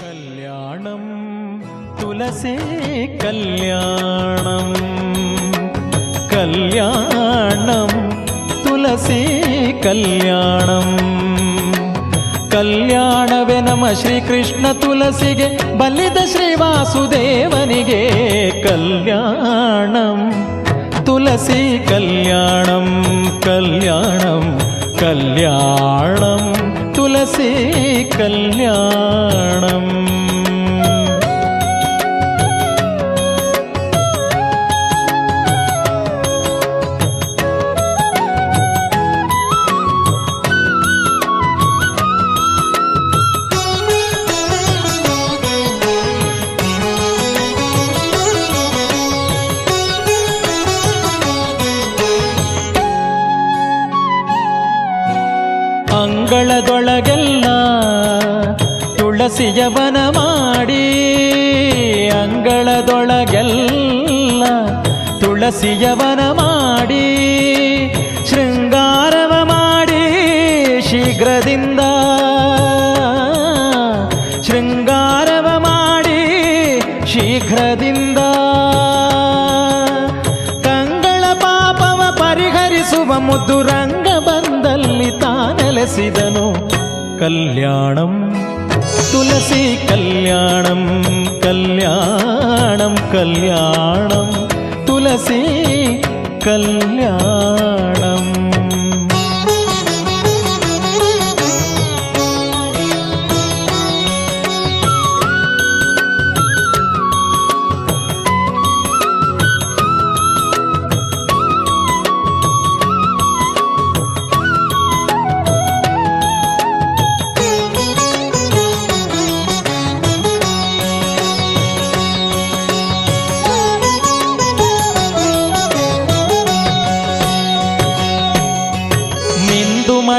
കല്യാണം തുളസേ കല്യാണം കല്യാണം തുളസേ കല്യാണം ಕಲ್ಯಾಣವೇ ನಮ ಶ್ರೀಕೃಷ್ಣ ತುಲಸಿಗೆ ಬಲಿದ ಶ್ರೀ ವಾಸುದೇವನಿಗೆ ಕಲ್ಯಾಣಂ ತುಳಸಿ ಕಲ್ಯಾಣಂ ಕಲ್ಯಾಣಂ ಕಲ್ಯಾಣಂ ತುಳಸಿ ಕಲ್ಯಾಣಂ ಅಂಗಳದೊಳಗೆಲ್ಲ ತುಳಸಿಯವನ ಮಾಡಿ, ಅಂಗಳದೊಳಗೆಲ್ಲ ತುಳಸಿಯವನ ಮಾಡಿ, ಶೃಂಗಾರವ ಮಾಡಿ ಶೀಘ್ರದಿಂದ. ಶೃಂಗಾರವ ಮಾಡಿ ಶೀಘ್ರದಿಂದ. ಕಂಗಳ ಪಾಪವ ಪರಿಹರಿಸುವ ಮುದ್ದು ರಂಗ ಬಂದಲ್ಲಿ ತಾನೆಲೆಸಿದನು ಕಲ್ಯಾಣಂ ತುಳಸಿ ಕಲ್ಯಾಣಂ ಕಲ್ಯಾಣಂ ಕಲ್ಯಾಣಂ ತುಳಸಿ ಕಲ್ಯಾಣಂ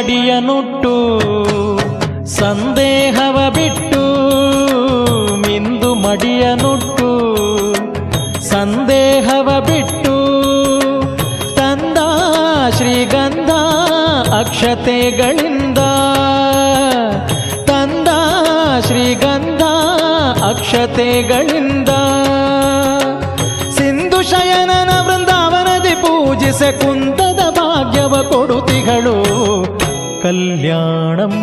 ನಿಂದು ಮಡಿಯ ನುಟ್ಟು ಸಂದೇಹವ ಬಿಟ್ಟು ಮಿಂದು ಮಡಿಯನುಟ್ಟು, ಸಂದೇಹವ ಬಿಟ್ಟು ತಂದ ಶ್ರೀಗಂಧ ಅಕ್ಷತೆಗಳಿಂದ, ತಂದ ಶ್ರೀಗಂಧ ಅಕ್ಷತೆಗಳಿಂದ. ಸಿಂಧು ಶಯನನ ವೃಂದಾವನದಿ ಪೂಜಿಸೆ ಕುಂದದ ಕಲ್ಯಾಣಂ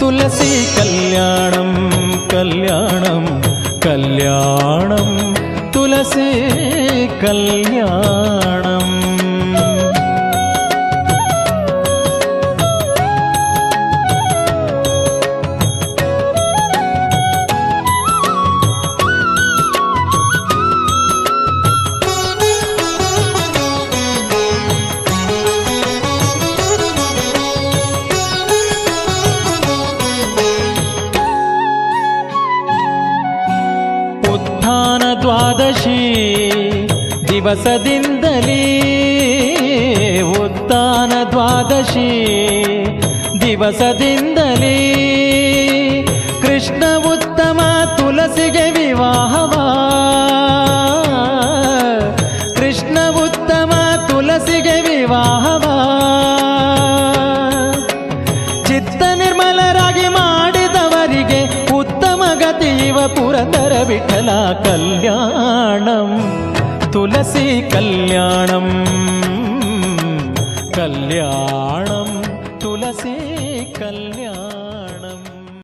ತುಳಸಿ ಕಲ್ಯಾಣಂ ಕಲ್ಯಾಣಂ ಕಲ್ಯಾಣಂ ತುಳಸಿ ಕಲ್ಯಾಣಂ ದ್ವಾದಶಿ ದಿವಸದಿಂದಲೇ ಉತ್ತಾನ ದ್ವಾದಶಿ ದಿವಸದಿಂದಲೇ ಕೃಷ್ಣ ಉತ್ತಮ ತುಳಸಿಗೆ ವಿವಾಹವ. ಕೃಷ್ಣ ಉತ್ತಮ ತುಳಸಿಗೆ ವಿವಾಹವ. శివపురందర విఠల కళ్యాణం తులసి కళ్యాణం కళ్యాణం.